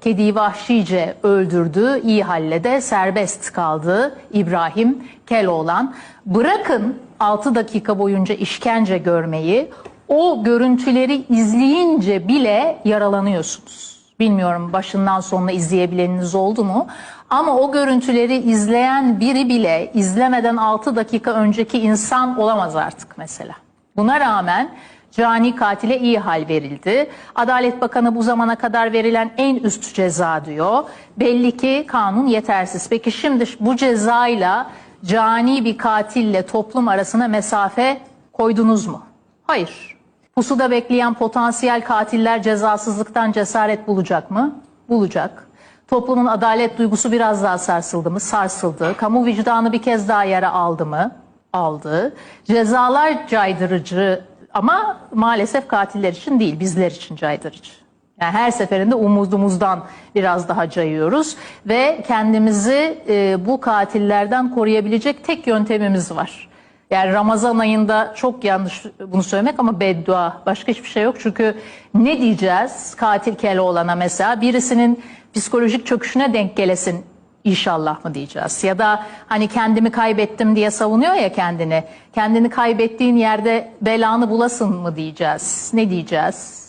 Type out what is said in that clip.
kediyi vahşice öldürdü. İyi halle de serbest kaldı İbrahim Keloğlan. Bırakın 6 dakika boyunca işkence görmeyi, o görüntüleri izleyince bile yaralanıyorsunuz. Bilmiyorum başından sonuna izleyebileniniz oldu mu? Ama o görüntüleri izleyen biri bile izlemeden 6 dakika önceki insan olamaz artık mesela. Buna rağmen cani katile iyi hal verildi. Adalet Bakanı bu zamana kadar verilen en üst ceza diyor. Belli ki kanun yetersiz. Peki şimdi bu cezayla cani bir katille toplum arasına mesafe koydunuz mu? Hayır. Pusuda bekleyen potansiyel katiller cezasızlıktan cesaret bulacak mı? Bulacak. Toplumun adalet duygusu biraz daha sarsıldı mı? Sarsıldı. Kamu vicdanı bir kez daha yara aldı mı? Aldı. Cezalar caydırıcı ama maalesef katiller için değil, bizler için caydırıcı. Yani her seferinde umudumuzdan biraz daha cayıyoruz ve kendimizi e, bu katillerden koruyabilecek tek yöntemimiz var. Yani Ramazan ayında çok yanlış bunu söylemek ama beddua başka hiçbir şey yok. Çünkü ne diyeceğiz katil Keloğlan'a mesela birisinin psikolojik çöküşüne denk gelesin inşallah mı diyeceğiz? Ya da hani kendimi kaybettim diye savunuyor ya kendini. Kendini kaybettiğin yerde belanı bulasın mı diyeceğiz? Ne diyeceğiz?